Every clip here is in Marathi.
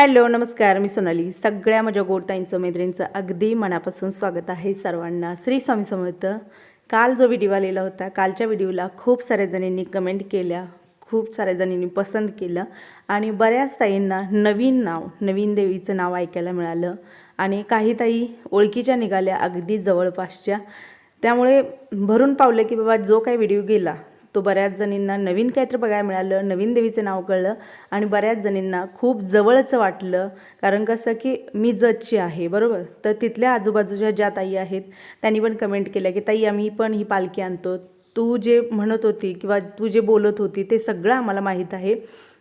हॅलो नमस्कार मी सोनाली. सगळ्या माझ्या गोडताईंचं मैत्रिणींचं अगदी मनापासून स्वागत आहे सर्वांना. श्री स्वामी समर्थ. काल जो व्हिडिओ आलेला होता कालच्या व्हिडिओला खूप साऱ्या जणींनी कमेंट केल्या खूप साऱ्या जणींनी पसंत केलं आणि बऱ्याच ताईंना नवीन नाव नवीन देवीचं नाव ऐकायला मिळालं आणि काही ताई ओळखीच्या निघाल्या अगदी जवळपासच्या. त्यामुळे भरून पावलं की बाबा जो काही व्हिडिओ गेला तो बऱ्याच जणींना नवीन काहीतरी बघायला मिळालं नवीन देवीचं नाव कळलं आणि बऱ्याच जणींना खूप जवळचं वाटलं. कारण कसं की मी जजची आहे बरोबर? तर तिथल्या आजूबाजूच्या ज्या ताई आहेत त्यांनी पण कमेंट केल्या की ताई आम्ही पण ही पालखी आणतो. तू जे म्हणत होती किंवा तू जे बोलत होती ते सगळं आम्हाला माहीत आहे.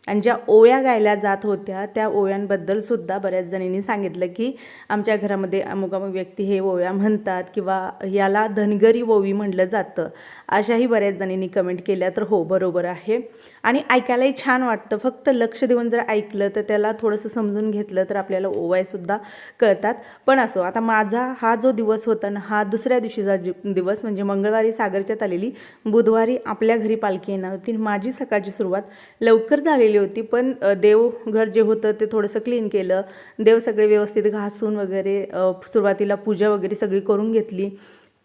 आणि ज्या ओव्या गायल्या जात होत्या त्या ओव्यांबद्दल सुद्धा बऱ्याच जणींनी सांगितलं की आमच्या घरामध्ये अमुक अमुक व्यक्ती हे ओव्या म्हणतात किंवा याला धनगरी ओवी म्हटलं जातं अशाही बऱ्याच जणींनी कमेंट केल्या तर हो बरोबर आहे. आणि ऐकायलाही छान वाटतं. फक्त लक्ष देऊन जर ऐकलं तर त्याला थोडंसं समजून घेतलं तर आपल्याला ओवायसुद्धा कळतात. पण असो आता माझा हा जो दिवस होता ना हा दुसऱ्या दिवशीचा दिवस म्हणजे मंगळवारी सागरच्यात आलेली बुधवारी आपल्या घरी पालखी येणार होती. माझी सकाळची सुरुवात लवकर केलेली होती. पण देवघर जे होतं ते थोडंसं क्लीन केलं. देव सगळे व्यवस्थित घासून वगैरे सुरुवातीला पूजा वगैरे सगळी करून घेतली.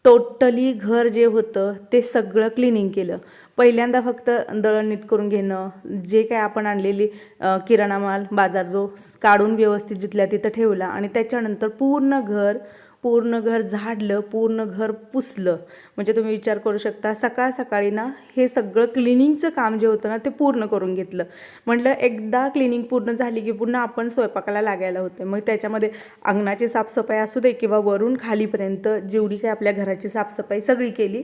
टोटली घर जे होतं ते सगळं क्लिनिंग केलं. पहिल्यांदा फक्त दळण नीट करून घेणं जे काय आपण आणलेली किराणा माल बाजार जो काढून व्यवस्थित जिथल्या तिथं ठेवला आणि त्याच्यानंतर पूर्ण घर पूर्ण घर झाडलं पूर्ण घर पुसलं. म्हणजे तुम्ही विचार करू शकता सकाळ सकाळी ना हे सगळं क्लिनिंगचं काम जे होतं ना ते पूर्ण करून घेतलं. म्हटलं एकदा क्लिनिंग पूर्ण झाली की पुन्हा आपण स्वयंपाकाला लागायला होतं. मग त्याच्यामध्ये अंगणाची साफसफाई असू दे किंवा वरून खालीपर्यंत जेवढी काही आपल्या घराची साफसफाई सगळी केली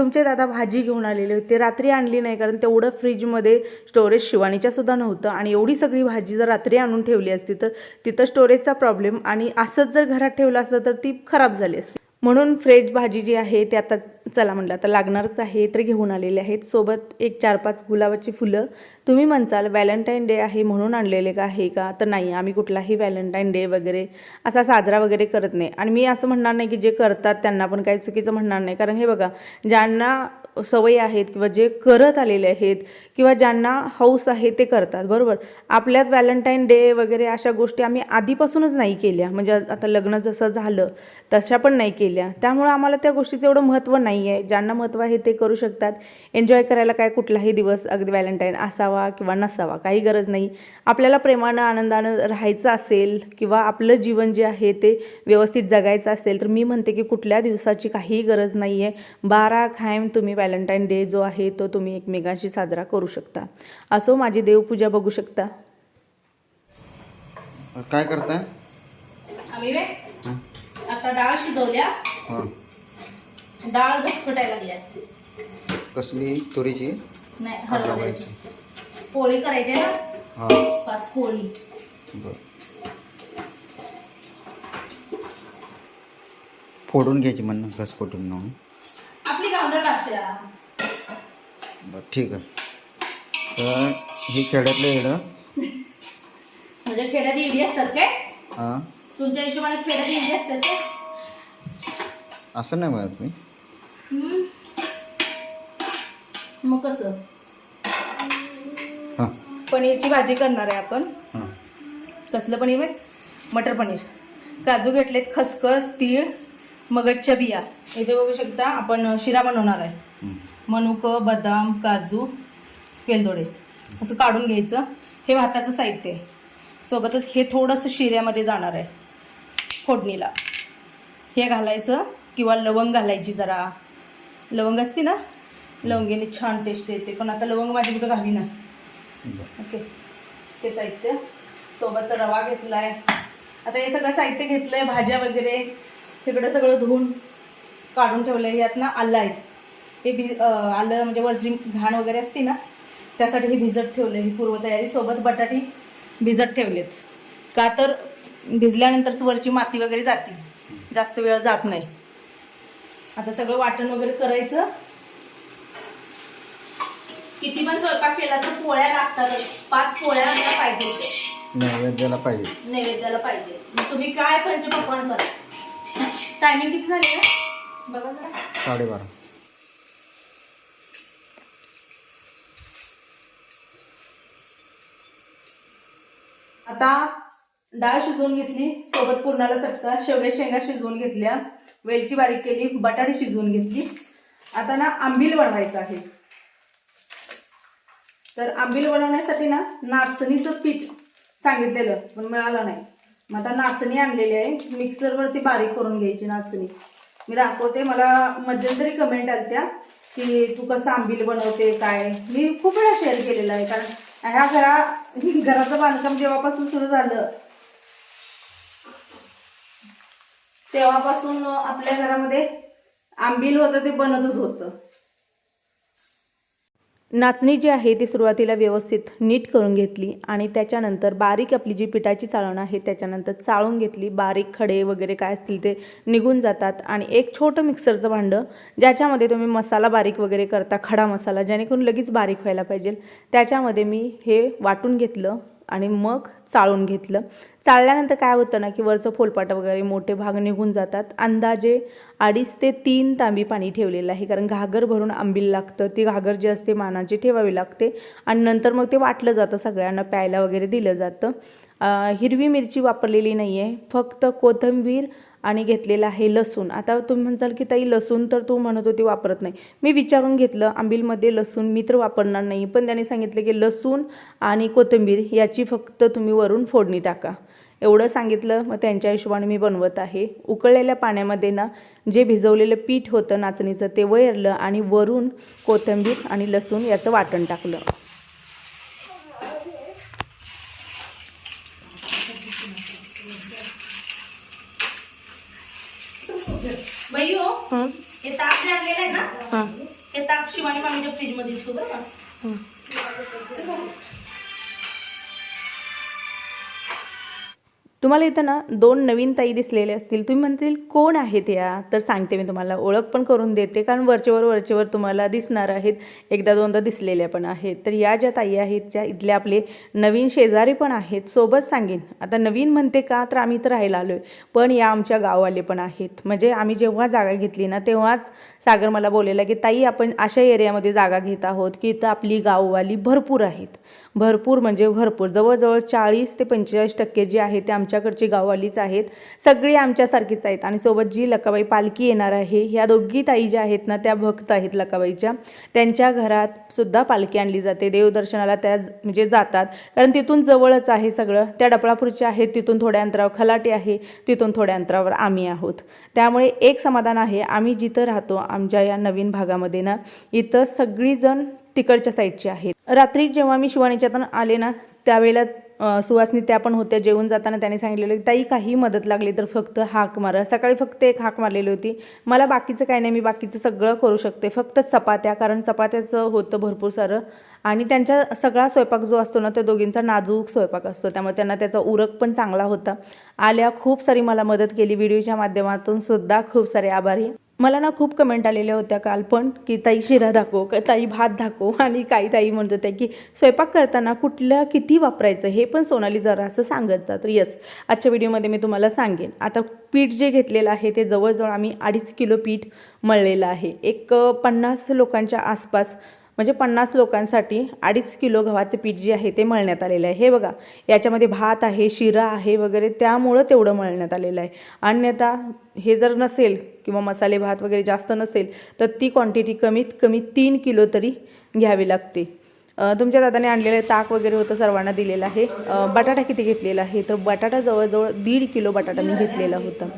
तुमचे दादा भाजी घेऊन आलेले होते. रात्री आणली नाही कारण तेवढं फ्रीजमध्ये स्टोरेज शिवानीच्यासुद्धा नव्हतं आणि एवढी सगळी भाजी जर रात्री आणून ठेवली असती तर तिथं स्टोरेजचा प्रॉब्लेम आणि असंच जर घरात ठेवलं असतं तर ती खराब झाली असती. म्हणून फ्रेश भाजी जी आहे ती आता चला म्हटलं आता लागणारच आहे तर घेऊन आलेले आहेत. सोबत एक चार पाच गुलाबाची फुलं. तुम्ही म्हणसाल व्हॅलेंटाईन डे आहे म्हणून आणलेले का आहे का? तर नाही आम्ही कुठलाही व्हॅलेंटाईन डे वगैरे असा साजरा वगैरे करत नाही. आणि मी असं म्हणणार नाही की जे करतात त्यांना पण काही चुकीचं म्हणणार नाही. कारण हे बघा ज्यांना सवयी आहेत किंवा जे करत आलेले आहेत किंवा ज्यांना हौस आहे ते करतात बरोबर? आपल्यात व्हॅलेंटाईन डे वगैरे अशा गोष्टी आम्ही आधीपासूनच नाही केल्या. म्हणजे आता लग्न जसं झालं तशा पण नाही केल्या. त्यामुळं आम्हाला त्या गोष्टीचं एवढं महत्त्व नाही आहे ज्यांना महत्त्व आहे ते करू शकतात. एन्जॉय करायला काय कुठलाही दिवस अगदी व्हॅलेंटाईन असावा किंवा नसावा काही गरज नाही. आपल्याला प्रेमानं आनंदानं राहायचं असेल किंवा आपलं जीवन जे आहे ते व्यवस्थित जगायचं असेल तर मी म्हणते की कुठल्या दिवसाची काहीही गरज नाही आहे बारा खायम तुम्ही व्हॅलेंटाईन डे जो आहे तो तुम्ही एकमेकांशी साजरा करू शकता. असो माझी देवपूजा बघू शकता. काय करताय? आम्ही आता डाळ शिजवल्या. हां. डाळ घसकटायला लागल्या. कसली? तुरीची? नाही हरभऱ्याची. पोळी करायची ना? हां. पाच पोळी. बर. फोडून घ्यायची म्हणणं घस कोटून म्हणून आपली गावडा भाषा. बरं ठीक आहे. तर ही खेड्यातलं येडं? म्हणजे खेड्यात इडी असतात काय? हां. तुमच्या हिशोबाने खेड्यात इडी असतात असं नाही म्हणत मी. मग कसं? हां. पनीरची भाजी करणार आहे आपण. हां. कसलं पनीर माहीत मटर पनीर. काजू घेतलेत खसखस तीळ मगजच्या बिया. इथे बघू शकता आपण शिरा बनवणार आहे. मनुकं बदाम काजू वेलदोडे. असं काढून घ्यायचं. हे भाताचं साहित्य आहे. सोबतच हे थोडंसं शिऱ्यामध्ये जाणार आहे. फोडणीला. हे घालायचं किंवा लवंग घालायची जरा. लवंग असते ना? लवंगीने छान टेस्ट येते. पण आता लवंग माझी कुठं घाली ना. ओके. ते साहित्य. सोबत रवा घेतलाय. आता हे सगळं साहित्य घेतलंय भाज्या वगैरे. तिकडं सगळं धुवून काढून ठेवलंय. यात ना आलं आहेत हे भि आलं म्हणजे वरची घाण वगैरे असते ना त्यासाठी हे भिजत ठेवलं ही पूर्वतयारी सोबत बटाटी भिजत ठेवलेत. का तर भिजल्यानंतरच वरची माती वगैरे जाते. जास्त वेळ जात नाही. आता सगळं वाटण वगैरे करायचं. किती पण स्वयंपाक केला तर पोळ्या लागतातच पाच पोळ्या आपल्याला पाहिजे. नैवेद्याला पाहिजे. नैवेद्याला पाहिजे. मग तुम्ही काय पंचपक्वान करा. टायमिंग किती झाली बघा जरा. साडेबारा. आता डाळ शिजवून घेतली सोबत पुरणाला चटका शेवग्या शेंगा शिजवून घेतल्या वेलची बारीक केली बटाटे शिजवून घेतली. आता ना आंबील बनवायचं आहे. तर आंबील बनवण्यासाठी ना नाचणीचं पीठ सांगितलेलं पण मिळालं नाही. मग आता नाचणी आणलेली आहे. मिक्सरवरती बारीक करून घ्यायची नाचणी. मी दाखवते मला मध्यंतरी कमेंट आल्या की तू कसं आंबील बनवते काय? मी खूप वेळा शेअर केलेला आहे कारण ह्या घरा घराचं बांधकाम जेव्हापासून सुरू झालं तेव्हापासून आपल्या घरामध्ये आंबील होतं ते बनतच होतं. नाचणी जी आहे ती सुरुवातीला व्यवस्थित नीट करून घेतली आणि त्याच्यानंतर बारीक आपली जी पिठाची चाळण आहे त्याच्यानंतर चाळून घेतली. बारीक खडे वगैरे काय असतील ते निघून जातात आणि एक छोटं मिक्सरचं भांडं ज्याच्यामध्ये तुम्ही मसाला बारीक वगैरे करता खडा मसाला जेणेकरून लगेच बारीक व्हायला पाहिजे. त्याच्यामध्ये मी हे वाटून घेतलं. आणि मग चाळून घेतलं. चाळल्यानंतर काय होतं ना की वरचं फोलपाट वगैरे मोठे भाग निघून जातात. अंदाजे अडीच ते तीन तांबी पाणी ठेवलेलं आहे. कारण घागर भरून आंबील लागतं ती घागर जी असते मानाची ठेवावी लागते. आणि नंतर मग ते वाटलं जातं सगळ्यांना प्यायला वगैरे दिलं जातं. हिरवी मिरची वापरलेली नाही आहे फक्त कोथिंबीर आणि घेतलेलं आहे लसूण. आता तुम्ही म्हणसाल की ताई लसूण तर तू म्हणत होती वापरत नाही. मी विचारून घेतलं आंबीलमध्ये लसूण मी तर वापरणार नाही पण त्याने सांगितलं की लसूण आणि कोथिंबीर याची फक्त तुम्ही वरून फोडणी टाका. एवढं सांगितलं मग त्यांच्या हिशोबाने मी बनवत आहे. उकळलेल्या पाण्यामध्ये ना जे भिजवलेलं पीठ होतं नाचणीचं ते वयरलं आणि वरून कोथिंबीर आणि लसूण याचं वाटण टाकलं. हो. ताक जे आणलेलं आहे ना? हे. ताक शिवानी मामीच्या फ्रीजमध्ये ठेवू बरं तुम्हाला इथं ना दोन नवीन ताई दिसलेले असतील. तुम्ही म्हणतील कोण आहेत या? तर सांगते मी तुम्हाला. ओळख पण करून देते कारण वरचेवर वरचेवर तुम्हाला दिसणार आहेत. एकदा दोनदा दिसलेल्या पण आहेत. तर या ज्या ताई आहेत ज्या इथले आपले नवीन शेजारी पण आहेत सोबत सांगेन. आता नवीन म्हणते का तर आम्ही तर राहायला आलो आहे पण या आमच्या गाववाले पण आहेत. म्हणजे आम्ही जेव्हा जागा घेतली ना तेव्हाच सागर मला बोललेला की ताई आपण अशा एरियामध्ये जागा घेत आहोत की इथं आपली गाववाली भरपूर आहेत. भरपूर म्हणजे भरपूर. जवळजवळ चाळीस ते पंचेचाळीस टक्के जे आहे ते आमच्याकडची गाववालीच आहेत. सगळी आमच्यासारखीच आहेत. आणि सोबत जी लकाबाई पालखी येणार आहे ह्या दोघी ताई ज्या आहेत ना त्या भक्त आहेत लकाबाईच्या. त्यांच्या घरात सुद्धा पालखी आणली जाते. देवदर्शनाला त्या म्हणजे जातात. कारण तिथून जवळच आहे सगळं. त्या डपळापूरच्या आहेत. तिथून थोड्या अंतरावर खलाटे आहे. तिथून थोड्या अंतरावर आम्ही आहोत. त्यामुळे एक समाधान आहे. आम्ही जिथं राहतो आमच्या या नवीन भागामध्ये ना इथं सगळीजण तिकडच्या साईडची आहेत. रात्री जेव्हा मी शिवानीच्यातून आले ना त्यावेळेला सुवासनी त्या पण होत्या जेवून जाताना त्याने सांगितलेलं की ताई काही मदत लागली तर फक्त हाक मारा. सकाळी फक्त एक हाक मारलेली होती. मला बाकीचं काही नाही मी बाकीचं सगळं करू शकते. फक्त चपात्या कारण चपात्याचं होतं भरपूर सारं. आणि त्यांचा सगळा स्वयंपाक जो असतो ना त्या दोघींचा नाजूक स्वयंपाक असतो. त्यामुळे त्यांना त्याचा उरक पण चांगला होता. आल्या खूप सारी मला मदत केली. व्हिडिओच्या माध्यमातून सुद्धा खूप सारे आभारी. मला ना खूप कमेंट आलेल्या होत्या काल पण की ताई शिरा दाखव का ताई भात दाखव. आणि काही ताई म्हणत होत्या की स्वयंपाक करताना कुठल्या किती वापरायचं? हे पण सोनाली जरा असं सांगत जा तर येस आजच्या व्हिडिओमध्ये मी तुम्हाला सांगेन. आता पीठ जे घेतलेलं आहे ते जवळजवळ आम्ही अडीच किलो पीठ मळलेलं आहे. एक पन्नास लोकांच्या आसपास म्हणजे पन्नास लोकांसाठी अडीच किलो गव्हाचे पीठ जे आहे ते मळण्यात आलेलं आहे. हे बघा याच्यामध्ये भात आहे शिरा आहे वगैरे त्यामुळं तेवढं मळण्यात आलेलं आहे. अन्यथा हे जर नसेल किंवा मसाले भात वगैरे जास्त नसेल तर ती क्वांटिटी कमीत कमी तीन किलो तरी घ्यावी लागते. तुमच्या दादाने आणलेलं ताक वगैरे होतं सर्वांना दिलेलं आहे. बटाटा किती घेतलेला आहे? तर बटाटा जवळजवळ दीड किलो बटाटा मी घेतलेला होता.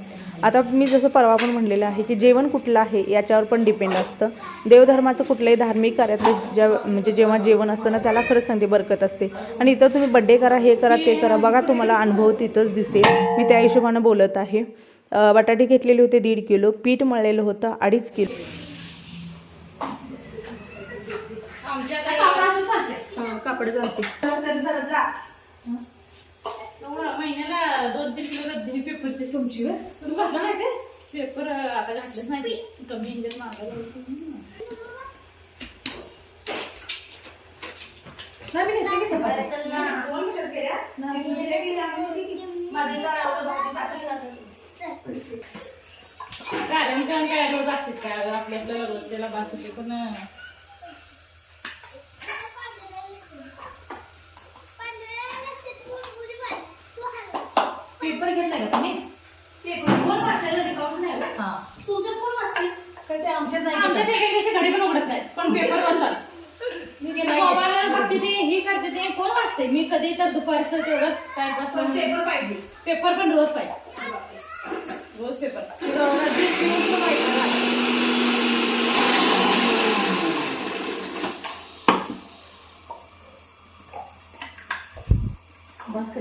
आता मी जसं परवा पण म्हणलेलं आहे की जेवण कुठलं आहे याच्यावर पण डिपेंड असतं. देवधर्माचं कुठलंही धार्मिक कार्यातलं ज्या म्हणजे जेव्हा जेवण असतं ना त्याला खरंच सांगते बरकत असते. आणि इथं तुम्ही बड्डे करा हे करा ते करा बघा तुम्हाला अनुभव तिथंच दिसेल. मी त्या हिशोबानं बोलत आहे. बटाटे घेतलेले होते दीड किलो पीठ मळलेलं होतं अडीच किलो. कापड चालते महिन्याला दोन तीन किलो पेपरची पेपरचे तुमची तुम्ही घातला नाही काय पेपर आता घातलं नाही कमी इंजन मागायला कारण काय काय रोज असते काय आपल्या आपल्याला रोज त्याला बास होते पण का तुम्ही? हा. काय ते आमच्यात नाही आमच्या ते काही त्याची घडी पण उघडत नाही. पण पेपर वाचतात मोबाईलवर बघते ते हे करते ते. कोण वाचते? मी कधी तर दुपारचं तेवढंच टाइमपास पेपर पाहिजे. पेपर पण रोज पाहिजे. रोज पेपर बस.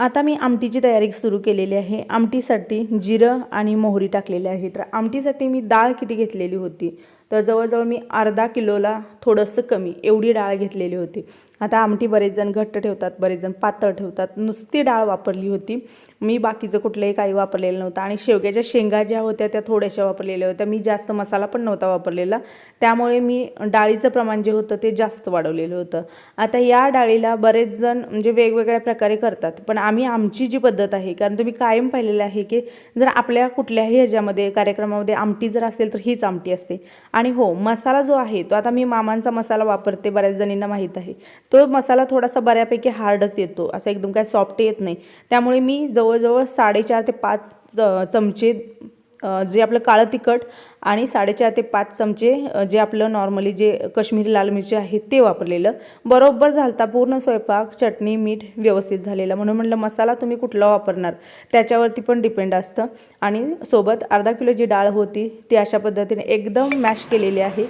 आता मी आमटीची तयारी सुरू केलेली आहे. आमटीसाठी जिरं आणि मोहरी टाकलेली आहे तर आमटीसाठी मी डाळ किती घेतलेली होती? तर जवळजवळ मी अर्धा किलोला थोडंसं कमी एवढी डाळ घेतलेली होती. आता आमटी बरेच जण घट्ट ठेवतात बरेच जण पातळ ठेवतात. नुसती डाळ वापरली होती. मी बाकीचं कुठलंही काही वापरलेलं नव्हतं. आणि शेवग्याच्या शेंगा ज्या होत्या त्या थोड्याशा वापरलेल्या होत्या. मी जास्त मसाला पण नव्हता वापरलेला. त्यामुळे मी डाळीचं प्रमाण जे होतं ते जास्त वाढवलेलं होतं. आता या डाळीला बरेच जण म्हणजे वेगवेगळ्या प्रकारे करतात. पण आम्ही आमची जी पद्धत आहे कारण तुम्ही कायम पाहिलेलं आहे की जर आपल्या कुठल्याही ह्याच्यामध्ये कार्यक्रमामध्ये आमटी जर असेल तर हीच आमटी असते. आणि हो मसाला जो आहे तो आता मी मामांचा मसाला वापरते बऱ्याच जणींना माहीत आहे. तो मसाला थोडासा बऱ्यापैकी हार्डच येतो. असं एकदम काय सॉफ्ट येत नाही. त्यामुळे मी जवळजवळ साडेचार ते पाच च- चमचे जे आपलं काळं तिखट आणि साडेचार ते पाच चमचे जे आपलं नॉर्मली जे कश्मीरी लाल मिरची आहे ते वापरलेलं. बरोबर झालता पूर्ण स्वयंपाक चटणी मीठ व्यवस्थित झालेलं. म्हणून म्हटलं मसाला तुम्ही कुठला वापरणार? त्याच्यावरती पण डिपेंड असतं. आणि सोबत अर्धा किलो जी डाळ होती ती अशा पद्धतीने एकदम मॅश केलेली आहे.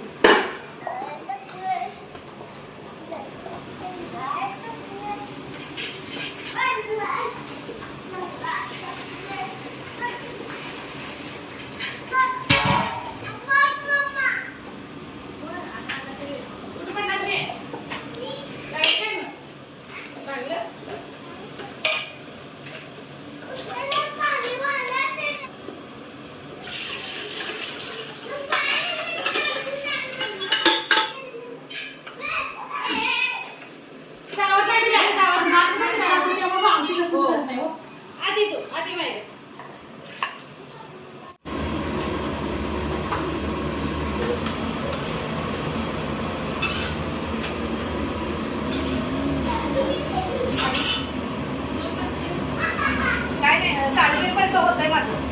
आधी तू आधी माहिती काय नाही साडे पण तो होतंय माझं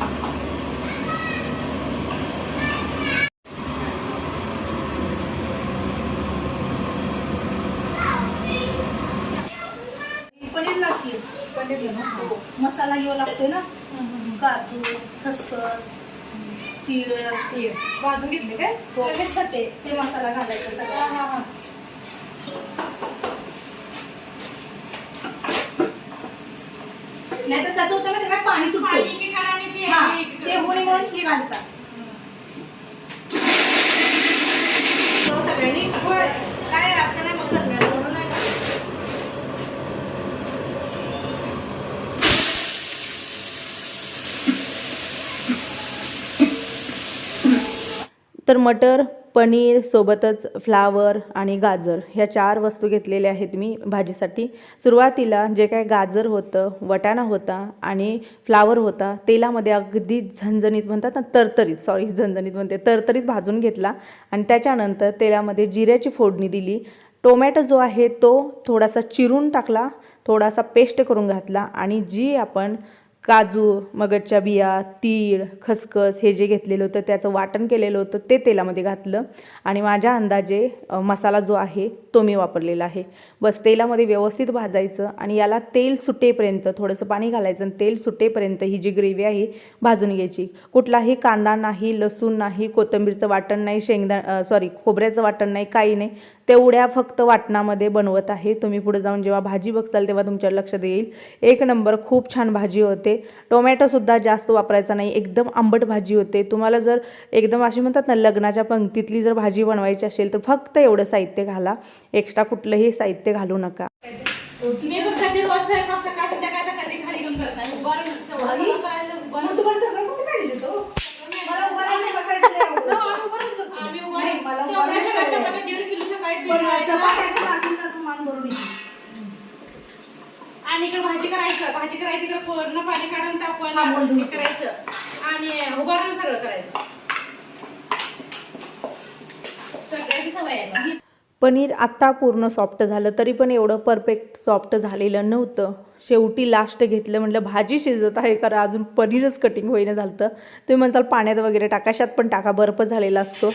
पनीर लागतील पनीर ना हो. मसाला घ्यावा लागतोय ना काजू खसखस तीळ तीळ. भाजून घेतले काय? हो. लगेच सटे ते मसाला घालायचा हा सगळा. हा हा नाही तर कसं होतं ना काय पाणी सुटतं. हा, ते होणे म्हणून हे घालतात. तो सगळ्यांनी काय राहतं नाही मग करणार म्हणून नाही का? तर मटर पनीर सोबतच फ्लावर आणि गाजर ह्या चार वस्तू घेतलेल्या आहेत मी भाजीसाठी. सुरुवातीला जे काय गाजर होतं वटाणा होता आणि फ्लावर होता तेलामध्ये अगदी झणझणीत म्हणतात ना तरतरीत सॉरी झणझणीत म्हणते तरतरीत भाजून घेतला आणि त्याच्यानंतर तेलामध्ये जिऱ्याची फोडणी दिली. टोमॅटो जो आहे तो थोडासा चिरून टाकला थोडासा पेस्ट करून घातला आणि जी आपण काजू मगजच्या बिया तीळ खसखस हे जे घेतलेलं होतं त्याचं वाटण केलेलं होतं ते तेलामध्ये घातलं. आणि माझ्या अंदाजे मसाला जो आहे तो मी वापरलेला आहे. बस तेलामध्ये व्यवस्थित भाजायचं आणि याला तेल सुटेपर्यंत थोडंसं पाणी घालायचं आणि तेल सुटेपर्यंत ही जी ग्रेव्ही आहे भाजून घ्यायची. कुठलाही कांदा नाही लसूण नाही कोथिंबीरचं वाटण नाही शेंगदा सॉरी खोबऱ्याचं वाटण नाही काही नाही. तेवढ्या फक्त वाटणामध्ये बनवत आहे. तुम्ही पुढे जाऊन जेव्हा भाजी बघताल तेव्हा तुमच्या लक्षात येईल एक नंबर खूप छान भाजी होते. टोमॅटोसुद्धा जास्त वापरायचा नाही. एकदम आंबट भाजी होते. तुम्हाला जर एकदम अशी म्हणतात ना लग्नाच्या पंक्तीतली जर भाजी बनवायची असेल तर फक्त एवढं साहित्य घाला. एक्स्ट्रा कुठलंही साहित्य घालू नका. मला आणि इकडे भाजी करायचं भाजी करायची इकडे पूर्ण पाणी काढून तापवायला हे करायचं. आणि उभारून सगळं करायचं. सगळ्याची सवय आहे. पनीर आत्ता पूर्ण सॉफ्ट झालं तरी पण एवढं परफेक्ट सॉफ्ट झालेलं नव्हतं. शेवटी लास्ट घेतलं म्हटलं भाजी शिजत आहे कारण अजून पनीरच कटिंग होईना झालं तुम्ही म्हणसाल पाण्यात वगैरे टाका अशात पण टाका बर्फ झालेला असतो.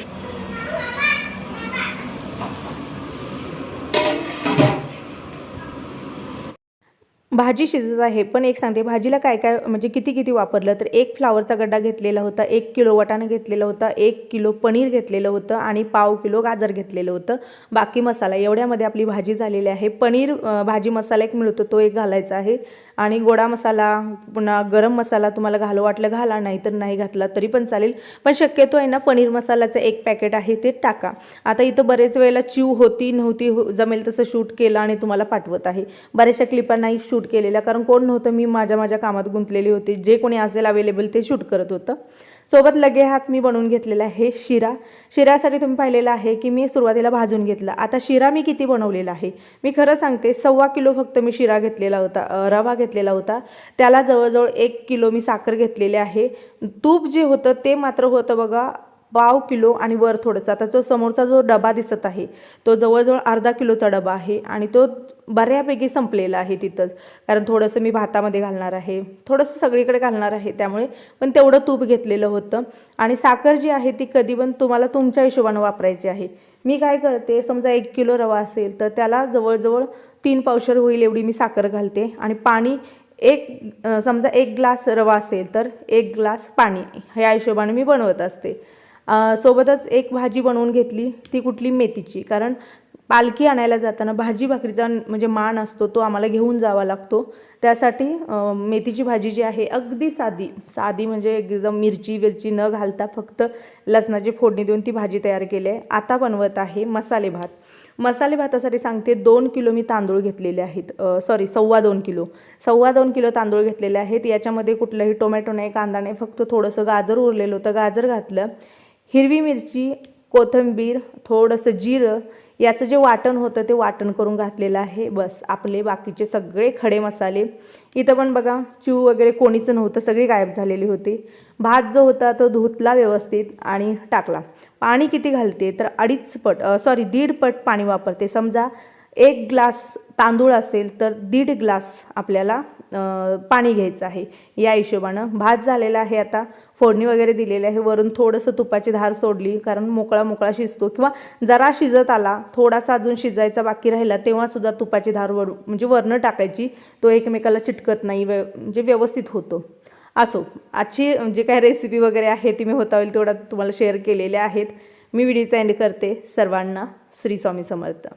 भाजी शिजत आहे पण एक सांगते भाजीला काय काय म्हणजे किती किती वापरलं? तर एक फ्लावरचा गड्डा घेतलेला होता एक किलो वाटाणा घेतलेला होता एक किलो पनीर घेतलेलं होतं आणि पाव किलो गाजर घेतलेलं होतं. बाकी मसाला एवढ्यामध्ये आपली भाजी झालेली आहे. पनीर भाजी मसाला एक मिळतो तो एक घालायचा आहे. आणि गोडा मसाला पुन्हा गरम मसाला तुम्हाला घालू वाटलं घाला नाही तर नाही घातला तरी पण चालेल. पण शक्यतो आहे ना पनीर मसाल्याचं एक पॅकेट आहे ते टाका. आता इथं बरेच वेळेला चिव होती नव्हती हो जमेल तसं शूट केलं आणि तुम्हाला पाठवत आहे. बऱ्याचशा क्लिपांनाही शूट केलेल्या कारण कोण नव्हतं मी माझ्या माझ्या कामात गुंतलेली होती. जे कोणी असेल अवेलेबल ते शूट करत होतं. सोबत लगे हात मी बनवून घेतलेला आहे शिरा. शिऱ्यासाठी तुम्ही पाहिलेलं आहे की मी सुरुवातीला भाजून घेतला. आता शिरा मी किती बनवलेला आहे? मी खरं सांगते सव्वा किलो फक्त मी शिरा घेतलेला होता रवा घेतलेला होता. त्याला जवळजवळ एक किलो मी साखर घेतलेली आहे. तूप जे होतं ते मात्र होतं बघा पाव किलो आणि वर थोडंसं. आता जो समोरचा जो डबा दिसत आहे तो जवळजवळ अर्धा किलोचा डबा आहे आणि तो बऱ्यापैकी संपलेला आहे तिथंच. कारण थोडंसं मी भातामध्ये घालणार आहे थोडंसं सगळीकडे घालणार आहे त्यामुळे पण तेवढं तूप घेतलेलं होतं. आणि साखर जी आहे ती कधी पण तुम्हाला तुमच्या हिशोबानं वापरायची आहे. मी काय करते समजा एक किलो रवा असेल तर त्याला जवळजवळ तीन पावशर होईल एवढी मी साखर घालते. आणि पाणी एक समजा एक ग्लास रवा असेल तर एक ग्लास पाणी ह्या हिशोबाने मी बनवत असते. सोबतच एक भाजी बनवून घेतली. ती कुठली? मेथीची. कारण पालखी आणायला जाताना भाजी भाकरीचा म्हणजे मान असतो तो आम्हाला घेऊन जावा लागतो. त्यासाठी मेथीची भाजी जी आहे अगदी साधी. साधी म्हणजे एकदम मिरची विरची न घालता फक्त लसणाची फोडणी देऊन ती भाजी तयार केली आहे. आता बनवत आहे मसाले भात. मसाले भातासाठी सांगते दोन किलो मी तांदूळ घेतलेले आहेत. सॉरी सव्वा दोन किलो. सव्वा दोन किलो तांदूळ घेतलेले आहेत. याच्यामध्ये कुठलंही टोमॅटो नाही कांदा नाही फक्त थोडंसं गाजर उरलेलं होतं. गाजर घातलं. हिरवी मिरची कोथिंबीर थोडंसं जिरं याचं जे वाटण होतं ते वाटण करून घातलेलं आहे. बस आपले बाकीचे सगळे खडे मसाले. इथं पण बघा चिव वगैरे कोणीच नव्हतं सगळी गायब झालेली होती. भात जो होता तो धुतला व्यवस्थित आणि टाकला. पाणी किती घालते? तर अडीच पट सॉरी दीड पट पाणी वापरते. समजा एक ग्लास तांदूळ असेल तर दीड ग्लास आपल्याला पाणी घ्यायचं आहे. या हिशोबानं भात झालेला आहे आता. फोडणी वगैरे दिलेली आहे. वरून थोडंसं तुपाची धार सोडली कारण मोकळा मोकळा शिजतो. किंवा जरा शिजत आला थोडासा अजून शिजायचा बाकी राहिला तेव्हासुद्धा तुपाची धार वर म्हणजे वरणं टाकायची. तो एकमेकाला चिटकत नाही व्य म्हणजे व्यवस्थित होतो. असो आजची जे काही रेसिपी वगैरे आहे ती मी होता होईल तेवढा तुम्हाला शेअर केलेल्या आहेत. मी व्हिडिओचा एंड करते. सर्वांना श्री स्वामी समर्थ.